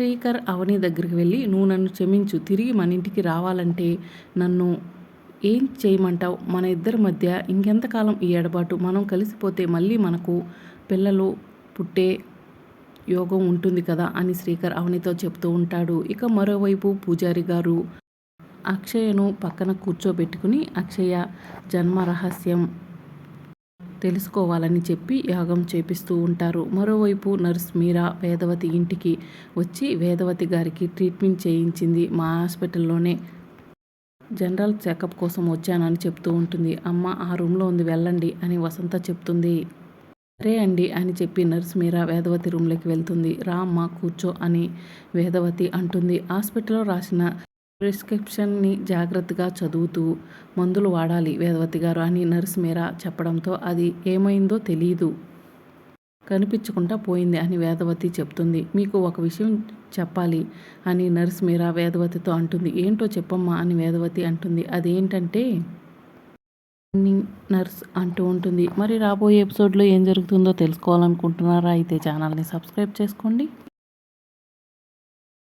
శ్రీకర్ అవని దగ్గరికి వెళ్ళి నువ్వు నన్ను క్షమించు. తిరిగి మన ఇంటికి రావాలంటే నన్ను ఏం చేయమంటావు? మన ఇద్దరి మధ్య ఇంకెంతకాలం ఈ ఎడబాటు? మనం కలిసిపోతే మళ్ళీ మనకు పిల్లలు పుట్టే యోగం ఉంటుంది కదా? అని శ్రీకర్ అవనితో చెప్తూ ఉంటాడు. ఇక మరోవైపు పూజారి గారు అక్షయను పక్కన కూర్చోబెట్టుకుని అక్షయ జన్మ రహస్యం తెలుసుకోవాలని చెప్పి యాగం చేపిస్తూ ఉంటారు. మరోవైపు నర్స్ మీరా వేదవతి ఇంటికి వచ్చి వేదవతి గారికి ట్రీట్మెంట్ చేయించింది మా హాస్పిటల్లోనే. జనరల్ చెకప్ కోసం వచ్చానని చెప్తూ ఉంటుంది. అమ్మ ఆ రూమ్లో ఉంది వెళ్ళండి అని వసంత చెప్తుంది. సరే అండి అని చెప్పి నర్స్ మీరా వేదవతి రూమ్లోకి వెళ్తుంది. రా అమ్మ కూర్చో అని వేదవతి అంటుంది. హాస్పిటల్లో రాసిన ప్రిస్క్రిప్షన్ని జాగ్రత్తగా చదువుతూ మందులు వాడాలి వేదవతి గారు అని నర్స్ మీరా చెప్పడంతో అది ఏమైందో తెలియదు కనిపించకుండా పోయింది అని వేదవతి చెప్తుంది. మీకు ఒక విషయం చెప్పాలి అని నర్స్ మీరా వేదవతితో అంటుంది. ఏంటో చెప్పమ్మా అని వేదవతి అంటుంది. అదేంటంటే నర్స్ అంటూ ఉంటుంది. మరి రాబోయే ఎపిసోడ్లో ఏం జరుగుతుందో తెలుసుకోవాలనుకుంటున్నారా? అయితే ఛానల్ని సబ్స్క్రైబ్ చేసుకోండి.